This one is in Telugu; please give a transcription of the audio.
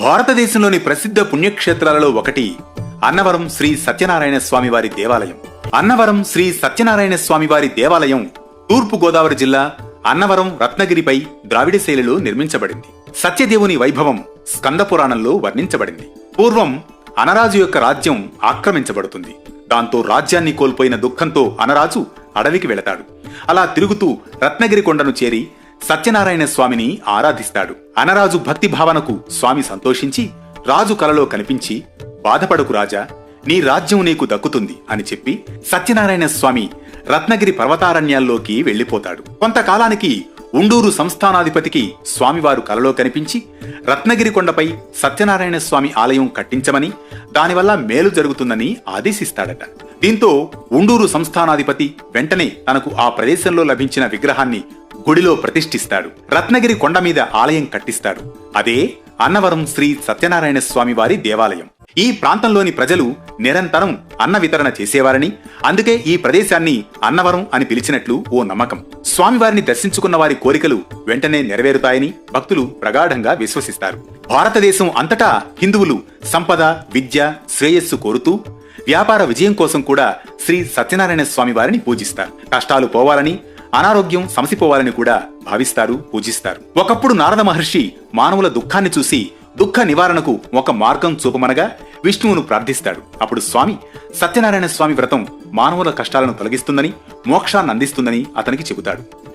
భారతదేశంలోని ప్రసిద్ధ పుణ్యక్షేత్రాలలో ఒకటి అన్నవరం శ్రీ సత్యనారాయణ స్వామివారి దేవాలయం. అన్నవరం శ్రీ సత్యనారాయణ స్వామివారి దేవాలయం తూర్పు గోదావరి జిల్లా అన్నవరం రత్నగిరిపై ద్రావిడ శైలిలో నిర్మించబడింది. సత్యదేవుని వైభవం స్కంద పురాణంలో వర్ణించబడింది. పూర్వం అనరాజు యొక్క రాజ్యం ఆక్రమించబడుతుంది. దాంతో రాజ్యాన్ని కోల్పోయిన దుఃఖంతో అనరాజు అడవికి వెళతాడు. అలా తిరుగుతూ రత్నగిరి కొండను చేరి సత్యనారాయణ స్వామిని ఆరాధిస్తాడు. అనరాజు భక్తి భావనకు స్వామి సంతోషించి రాజు కలలో కనిపించి బాధపడకు రాజా నీ రాజ్యం నీకు దక్కుతుంది అని చెప్పి సత్యనారాయణ స్వామి రత్నగిరి పర్వతారణ్యాల్లోకి వెళ్ళిపోతాడు కొంతకాలానికి ఉండూరు సంస్థానాధిపతికి స్వామివారు కలలో కనిపించి రత్నగిరి కొండపై సత్యనారాయణ స్వామి ఆలయం కట్టించమని దానివల్ల మేలు జరుగుతుందని ఆదేశిస్తాడట. దీంతో ఉండూరు సంస్థానాధిపతి వెంటనే తనకు ఆ ప్రదేశంలో లభించిన విగ్రహాన్ని గుడిలో ప్రతిష్ఠిస్తాడు. రత్నగిరి కొండ మీద ఆలయం కట్టిస్తాడు. అదే అన్నవరం శ్రీ సత్యనారాయణ స్వామి వారి దేవాలయం. ఈ ప్రాంతంలోని ప్రజలు నిరంతరం అన్న వితరణ చేసేవారని అందుకే ఈ ప్రదేశాన్ని అన్నవరం అని పిలిచినట్లు ఓ నమ్మకం. స్వామివారిని దర్శించుకున్న వారి కోరికలు వెంటనే నెరవేరుతాయని భక్తులు ప్రగాఢంగా విశ్వసిస్తారు. భారతదేశం అంతటా హిందువులు సంపద విద్య శ్రేయస్సు కోరుతూ వ్యాపార విజయం కోసం కూడా శ్రీ సత్యనారాయణ స్వామి వారిని పూజిస్తారు. కష్టాలు పోవాలని అనారోగ్యం సమసిపోవాలని కూడా భావిస్తారు పూజిస్తారు. ఒకప్పుడు నారద మహర్షి మానవుల దుఃఖాన్ని చూసి దుఃఖ నివారణకు ఒక మార్గం చూపమనగా విష్ణువును ప్రార్థిస్తాడు. అప్పుడు స్వామి సత్యనారాయణ స్వామి వ్రతం మానవుల కష్టాలను తొలగిస్తుందని మోక్షాన్ని అందిస్తుందని అతనికి చెబుతాడు.